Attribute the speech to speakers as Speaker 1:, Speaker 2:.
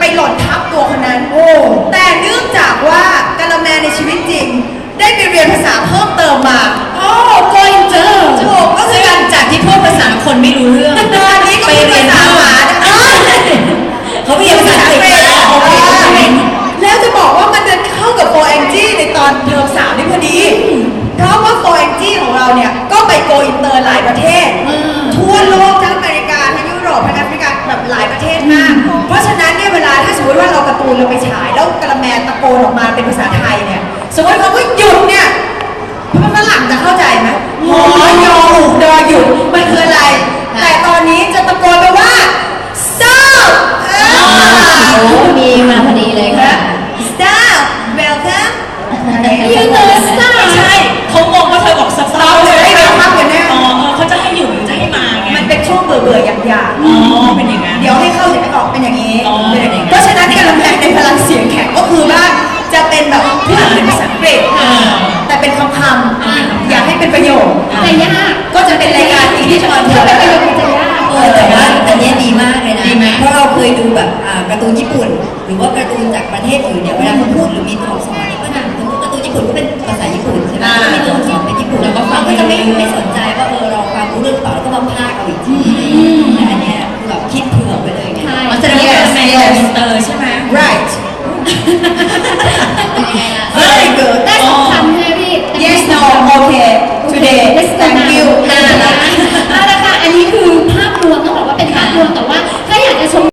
Speaker 1: ไปหล่นทับตัวคนนั้น โอ้ แต่เนื่องจาก รา
Speaker 2: กา
Speaker 1: ร์ตูนเราไปฉายแล้วกระแมตะโกนออกมาเป็นภาษาไทยเนี่ยสมมติเขาก็หยุดเนี่ยฝรั่งจะเข้าใจไหมหอยออุกดอหยุดมันคืออะไร แต่ตอนนี้จะตะโกนไปว่า stop อ่า
Speaker 3: โอ้มีมาพอดีเลยค่ะ
Speaker 1: stop welcome
Speaker 2: ยืนเตอร์สตาร์ใช่เขางงว่าเธอบอกสตาร์
Speaker 1: เลยให้เราพักกันแน่
Speaker 2: อ๋อเออเขาจะให้อยู่หรือจะให้มาไง
Speaker 1: มันเป็นช่วงเบื่อเบื่อๆอย่าง
Speaker 2: อ๋อเป็นอย่างนั้น
Speaker 1: ๆเดี๋ยวให้เข้า แต่เป็นคำคำอยากให้เป็นประโยค
Speaker 3: แต่ยาก
Speaker 1: ก็จะเป็นรายการอีกที่จะมา
Speaker 3: ถ้าเป็นประโยคมันจะยาก
Speaker 4: เออแต่ว่าอันเนี้ยดีมากเลยนะ
Speaker 2: ดีไหม
Speaker 4: เพราะเราเคยดูแบบอ่าการ์ตูนญี่ปุ่น หรือว่าการ์ตูนจากประเทศอื่นเนี่ยเวลาเขาพูดหรือมีตัวอักษรเนี่ยก็จะสมมติการ์ตูนญี่ปุ่นก็เป็นภาษาญี่ปุ่นใช่ไหมก็มีตัวอักษรเป็นญี่ปุ่น
Speaker 2: แล้วก็ฟัง
Speaker 4: เราก็จะไม่ไม่สนใจว่าเออเราฟังรู้เรื่องต่อแล้วก็มาพากเอาอีกที